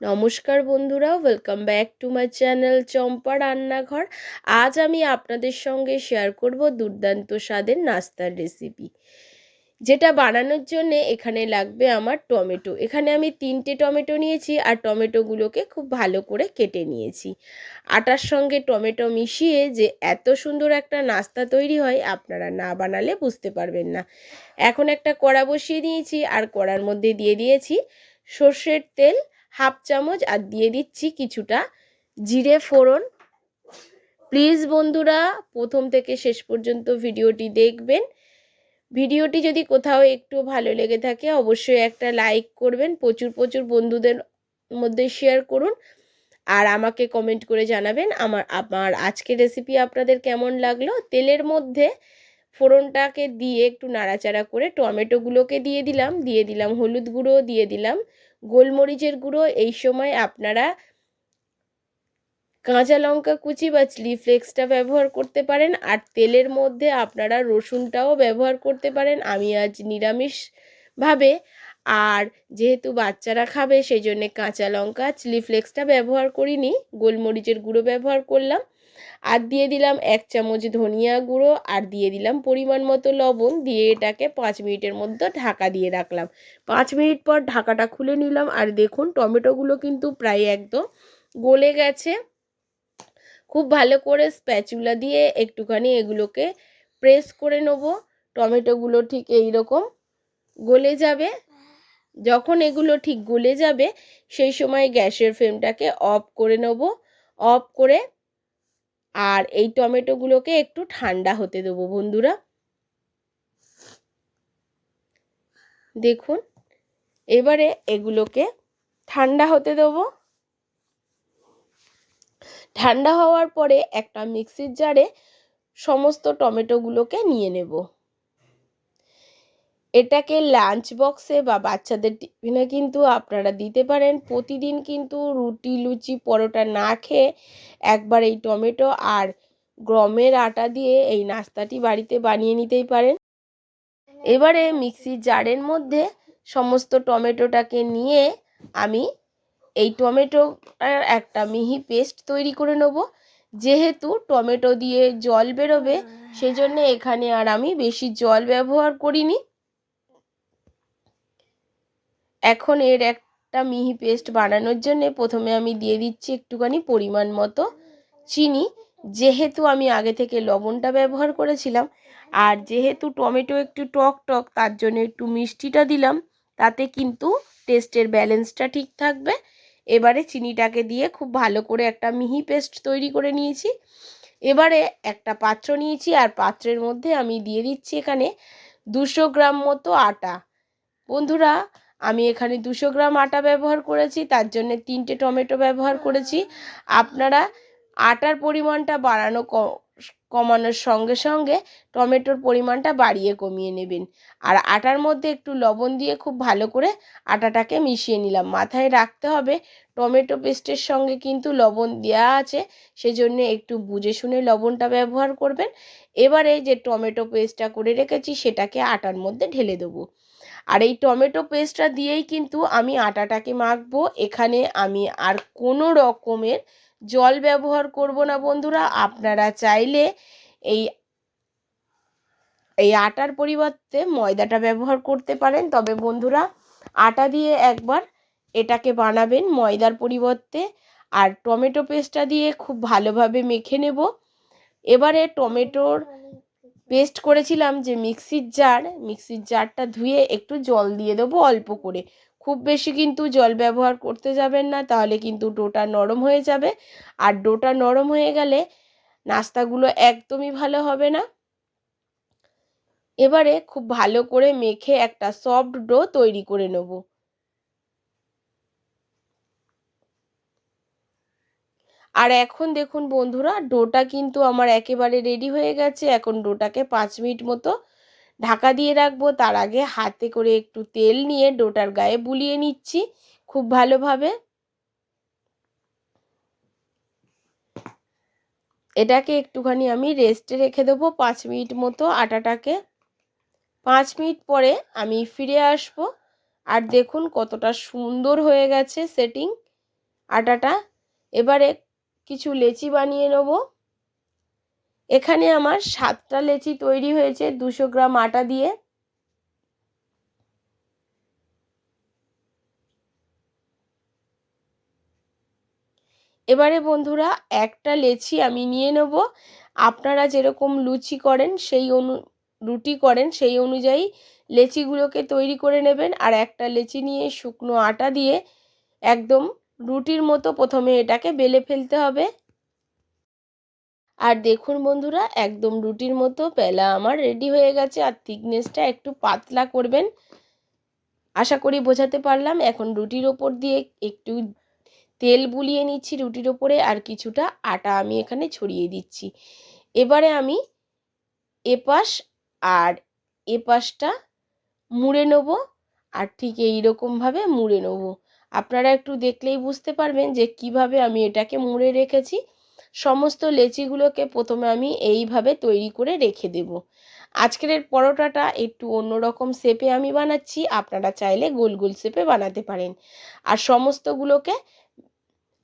নমস্কার বন্ধুরা welcome back to my channel Champa রান্নাঘর। আজ আমি আপনাদের সঙ্গে শেয়ার করব দুর্দান্ত স্বাদের নাস্তার রেসিপি যেটা বানানোর জন্য এখানে লাগবে আমার টমেটো। এখানে আমি তিনটে টমেটো নিয়েছি আর টমেটোগুলোকে খুব ভালো করে কেটে নিয়েছি। আটার সঙ্গে টমেটো মিশিয়ে যে এত সুন্দর একটা নাস্তা তৈরি হয়, আপনারা না বানালে বুঝতে পারবেন না। এখন একটা কড়া বসিয়ে দিয়েছি আর কড়ার মধ্যে দিয়ে দিয়েছি সর্ষের তেল হাফ চামচ আর দিয়ে দিচ্ছি কিছুটা জিরে ফোড়ন। প্লিজ বন্ধুরা, প্রথম থেকে শেষ পর্যন্ত ভিডিওটি দেখবেন। ভিডিওটি যদি কোথাও একটু ভালো লেগে থাকে, অবশ্যই একটা লাইক করবেন, প্রচুর প্রচুর বন্ধুদের মধ্যে শেয়ার করুন। আর আমাকে কমেন্ট করে জানাবেন, আমার আমার আজকের রেসিপি আপনাদের কেমন লাগল? তেলের মধ্যে ফোড়নটাকে দিয়ে একটু নাড়াচাড়া করে টমেটোগুলোকে দিয়ে দিলাম দিয়ে দিলাম হলুদ গুঁড়ো, দিয়ে দিলাম গোলমরিচের গুঁড়ো। এই সময় আপনারা কাঁচা লঙ্কা কুচি বা চিলি ফ্লেক্সটা ব্যবহার করতে পারেন আর তেলের মধ্যে আপনারা রসুনটাও ব্যবহার করতে পারেন। আমি আজ নিরামিষভাবে আর যেহেতু বাচ্চারা খাবে সেই জন্যে কাঁচা লঙ্কা, চিলি ফ্লেক্সটা ব্যবহার করিনি, গোলমরিচের গুঁড়ো ব্যবহার করলাম। আর দিয়ে দিলাম এক চামচ ধনিয়া গুঁড়ো, আর দিয়ে দিলাম পরিমাণ মতো লবণ। দিয়ে এটাকে পাঁচ মিনিটের মধ্যে ঢাকা দিয়ে রাখলাম। পাঁচ মিনিট পর ঢাকাটা খুলে নিলাম। আর দেখুন, টমেটোগুলো কিন্তু প্রায় একদম গলে গেছে। খুব ভালো করে স্প্যাচুলা দিয়ে একটুখানি এগুলোকে প্রেস করে নেব। টমেটোগুলো ঠিক এই রকম গলে যাবে। যখন এগুলো ঠিক গলে যাবে, সেই সময় গ্যাসের ফ্লেমটাকে অফ করে নেব। অফ করে আর এই টমেটোগুলোকে একটু ঠান্ডা হতে দেবো বন্ধুরা। দেখুন, এবারে এগুলোকে ঠান্ডা হতে দেবো। ঠান্ডা হওয়ার পরে একটা মিক্সির জারে সমস্ত টমেটোগুলোকে নিয়ে নেব। এটাকে লাঞ্চ বক্সে বা বাচ্চাদের টিফিনে কিন্তু আপনারা দিতে পারেন। প্রতিদিন কিন্তু রুটি লুচি পরোটা না খেয়ে একবার এই টমেটো আর গমের আটা দিয়ে এই নাস্তাটি বাড়িতে বানিয়ে নিতেই পারেন। এবারে মিক্সির জারের মধ্যে সমস্ত টমেটোটাকে নিয়ে আমি এই টমেটোটার একটা মিহি পেস্ট তৈরি করে নেব। যেহেতু টমেটো দিয়ে জল বেরোবে সেজন্য এখানে আর আমি বেশি জল ব্যবহার করিনি। এখন এর একটা মিহি পেস্ট বানানোর জন্য প্রথমে আমি দিয়ে দিচ্ছি একটুখানি পরিমাণ মতো চিনি। যেহেতু আমি আগে থেকে লবণটা ব্যবহার করেছিলাম, আর যেহেতু টমেটো একটু টক টক, তার জন্য একটু মিষ্টিটা দিলাম, তাতে কিন্তু টেস্টের ব্যালেন্সটা ঠিক থাকবে। এবারে চিনিটাকে দিয়ে খুব ভালো করে একটা মিহি পেস্ট তৈরি করে নিয়েছি। এবারে একটা পাত্র নিয়েছি, আর পাত্রের মধ্যে আমি দিয়ে দিচ্ছি এখানে দুশো গ্রাম মতো আটা। বন্ধুরা আমি এখানে দুশো গ্রাম আটা ব্যবহার করেছি, তার জন্য তিনটে টমেটো ব্যবহার করেছি। আপনারা আটার পরিমাণটা বাড়ানো কমানোর সঙ্গে সঙ্গে টমেটোর পরিমাণটা বাড়িয়ে কমিয়ে নেবেন। আর আটার মধ্যে একটু লবণ দিয়ে খুব ভালো করে আটাটাকে মিশিয়ে নিলাম। মাথায় রাখতে হবে টমেটো পেস্টের সঙ্গে কিন্তু লবণ দেওয়া আছে, সেজন্য একটু বুঝে শুনে লবণটা ব্যবহার করবেন। এবারে যে টমেটো পেস্টটা করে রেখেছি, সেটাকে আটার মধ্যে ঢেলে দেবো। আর এই টমেটো পেস্টটা দিয়েই কিন্তু আমি আটাটাকে মাখবো। এখানে আমি আর কোনো রকমের জল ব্যবহার করব না বন্ধুরা। আপনারা চাইলে এই এই আটার পরিবর্তে ময়দাটা ব্যবহার করতে পারেন। তবে বন্ধুরা, আটা দিয়ে একবার এটাকে বানাবেন ময়দার পরিবর্তে। আর টমেটো পেস্টটা দিয়ে খুব ভালোভাবে মেখে নেব। এবারে টমেটোর পেস্ট করেছিলাম যে মিক্সির জার। মিক্সির জারটা ধুয়ে একটু জল দিয়ে দেবো অল্প করে। খুব বেশি কিন্তু জল ব্যবহার করতে যাবেন না, তাহলে কিন্তু ডোটা নরম হয়ে যাবে। আর ডোটা নরম হয়ে গেলে নাস্তাগুলো একদমই ভালো হবে না। এবারে খুব ভালো করে মেখে একটা সফট ডো তৈরি করে নেব। আর এখন দেখুন বন্ধুরা, ডোটা কিন্তু আমার একেবারে রেডি হয়ে গেছে। এখন ডোটাকে পাঁচ মিনিট মতো ঢাকা দিয়ে রাখব, তার আগে হাতে করে একটু তেল নিয়ে ডোটার গায়ে বুলিয়ে নিচ্ছি, খুব ভালোভাবে। এটাকে একটুখানি আমি রেস্টে রেখে দেবো পাঁচ মিনিট মতো আটাটাকে। পাঁচ মিনিট পরে আমি ফিরে আসব, আর দেখুন কতটা সুন্দর হয়ে গেছে সেটিং আটাটা। এবারে কিছু লেচি বানিয়ে নেব। এখানে আমার সাতটা লেচি তৈরি হয়েছে, দুশো গ্রাম আটা দিয়ে। এবারে বন্ধুরা, একটা লেচি আমি নিয়ে নেব। আপনারা যেরকম লুচি করেন, সেই অনু, রুটি করেন, সেই অনুযায়ী লেচিগুলোকে তৈরি করে নেবেন। আর একটা লেচি নিয়ে শুকনো আটা দিয়ে একদম রুটির মতো প্রথমে এটাকে বেলে ফেলতে হবে। আর দেখুন বন্ধুরা, একদম রুটির মতো পেলা আমার রেডি হয়ে গেছে আর থিকনেসটা একটু পাতলা করবেন। আশা করি বোঝাতে পারলাম। এখন রুটির ওপর দিয়ে একটু তেল বুলিয়ে নিচ্ছি রুটির ওপরে আর কিছুটা আটা আমি এখানে ছড়িয়ে দিচ্ছি। এবারে আমি এপাশ আর এপাশটা মুড়ে নেব আর ঠিক এইরকমভাবে মুড়ে নেব। আপনারা একটু দেখলেই বুঝতে পারবেন যে কীভাবে আমি এটাকে মুড়ে রেখেছি। সমস্ত লেচিগুলোকে প্রথমে আমি এইভাবে তৈরি করে রেখে দেব। আজকের পরোটাটা একটু অন্যরকম শেপে আমি বানাচ্ছি, আপনারা চাইলে গোল গোল শেপে বানাতে পারেন। আর সমস্তগুলোকে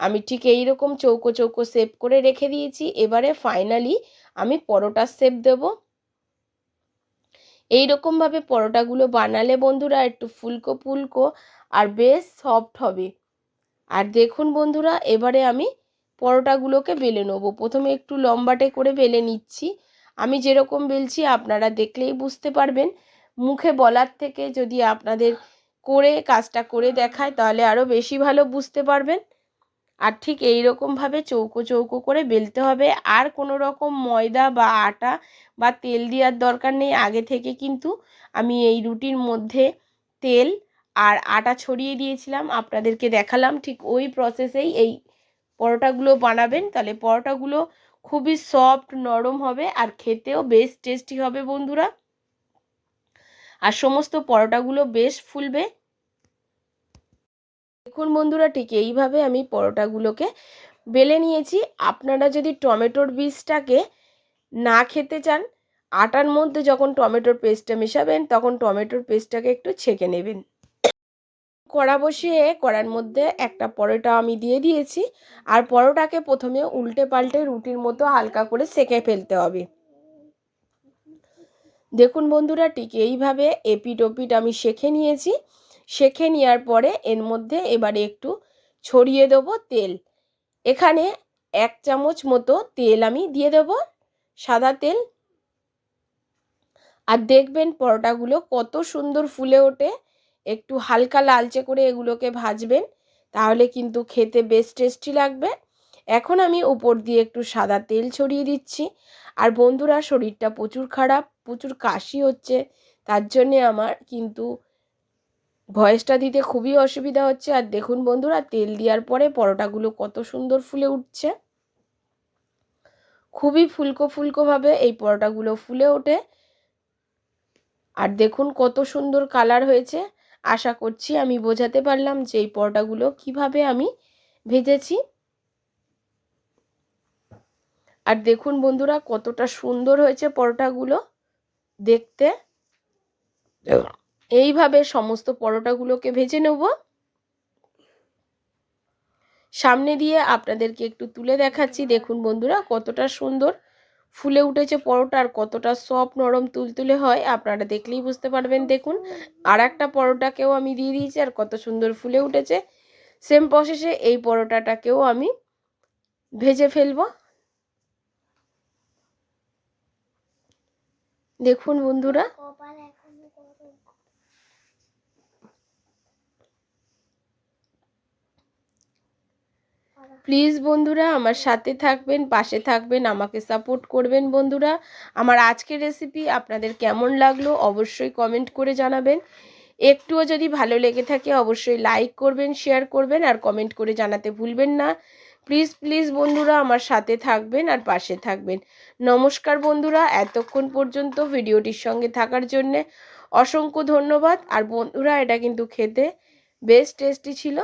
আমি ঠিক এই রকম চৌকো চৌকো শেপ করে রেখে দিয়েছি, এবারে ফাইনালি আমি পরোটার শেপ দেব। এই রকমভাবে পরোটাগুলো বানালে বন্ধুরা একটু ফুলকো ফুলকো আর বেশ সফট হবে। আর দেখুন বন্ধুরা, এবারে আমি পরোটাগুলোকে বেলে নেব। প্রথমে একটু লম্বাটে করে বেলে নিচ্ছি। আমি যেরকম বেলছি আপনারা দেখলেই বুঝতে পারবেন। মুখে বলার থেকে যদি আপনাদের করে কাজটা করে দেখায় তাহলে আরও বেশি ভালো বুঝতে পারবেন। আর ঠিক এই রকমভাবে চৌকো চৌকো করে বেলতে হবে। আর কোনো রকম ময়দা বা আটা বা তেল দেওয়ার দরকার নেই। আগে থেকে কিন্তু আমি এই রুটির মধ্যে তেল আর আটা ছড়িয়ে দিয়েছিলাম। আপনাদেরকে দেখালাম। ঠিক ওই প্রসেসেই এই পরোটাগুলো বানাবেন, তাহলে পরোটাগুলো খুবই সফট নরম হবে আর খেতেও বেশ টেস্টি হবে বন্ধুরা। আর সমস্ত পরোটাগুলো বেশ ফুলবে। দেখুন বন্ধুরা, ঠিক এইভাবে আমি পরোটাগুলোকে বেলে নিয়েছি। আপনারা যদি টমেটোর বীজটাকে না খেতে চান, আটার মধ্যে যখন টমেটোর পেস্টটা মেশাবেন, তখন টমেটোর পেস্টটাকে একটু ছেঁকে নেবেন। কড়া বসিয়ে কড়ার মধ্যে একটা পরোটা আমি দিয়ে দিয়েছি। আর পরোটাকে প্রথমে উল্টে পাল্টে রুটির মতো হালকা করে সেঁকে ফেলতে হবে। দেখুন বন্ধুরা, ঠিক এইভাবে এপিট ওপিট আমি শেখে নিয়েছি। শেখে নেওয়ার পরে এর মধ্যে এবারে একটু ছড়িয়ে দেবো তেল। এখানে এক চামচ মতো তেল আমি দিয়ে দেব, সাদা তেল। আর দেখবেন পরোটাগুলো কত সুন্দর ফুলে ওঠে। একটু হালকা লালচে করে এগুলোকে ভাজবেন, তাহলে কিন্তু খেতে বেশ টেস্টি লাগবে। এখন আমি উপর দিয়ে একটু সাদা তেল ছড়িয়ে দিচ্ছি। আর বন্ধুরা, শরীরটা প্রচুর খারাপ, প্রচুর কাশি হচ্ছে, তার জন্যে আমার কিন্তু ভয়েসটা দিতে খুবই অসুবিধা হচ্ছে। আর দেখুন বন্ধুরা, তেল দেওয়ার পরে পরোটাগুলো কত সুন্দর ফুলে উঠছে। খুবই ফুলকো ফুলকোভাবে এই পরোটাগুলো ফুলে ওঠে। আর দেখুন কত সুন্দর কালার হয়েছে। আশা করছি আমি বোঝাতে পারলাম যে এই পরোটাগুলো কীভাবে আমি ভেজেছি। আর দেখুন বন্ধুরা, কতটা সুন্দর হয়েছে পরোটাগুলো দেখতে। এইভাবে সমস্ত পরোটাগুলোকে ভেজে নেব। সামনে দিয়ে আপনাদেরকে একটু তুলে দেখাচ্ছি। দেখুন বন্ধুরা, কতটা সুন্দর ফুলে উঠেছে পরোটা আর কতটা সফট নরম তুলতুলে হয় আপনারা দেখলেই বুঝতে পারবেন। দেখুন আর একটা পরোটাকেও আমি দিয়ে দিয়েছি আর কত সুন্দর ফুলে উঠেছে। সেম প্রসেসে এই পরোটাটাকেও আমি ভেজে ফেলব। দেখুন বন্ধুরা। প্লিজ বন্ধুরা, আমার সাথে থাকবেন, পাশে থাকবেন, আমাকে সাপোর্ট করবেন বন্ধুরা। আমার আজকের রেসিপি আপনাদের কেমন লাগল অবশ্যই কমেন্ট করে জানাবেন। একটুও যদি ভালো লেগে থাকে অবশ্যই লাইক করবেন শেয়ার করবেন আর কমেন্ট করে জানাতে ভুলবেন না। প্লিজ প্লিজ বন্ধুরা, আমার সাথে থাকবেন আর পাশে থাকবেন। নমস্কার বন্ধুরা, এতক্ষণ পর্যন্ত ভিডিওটির সঙ্গে থাকার জন্যে অসংখ্য ধন্যবাদ। আর বন্ধুরা, এটা কিন্তু খেতে বেশ টেস্টি ছিল।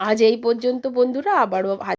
আজ এই পর্যন্ত বন্ধুরা আবারও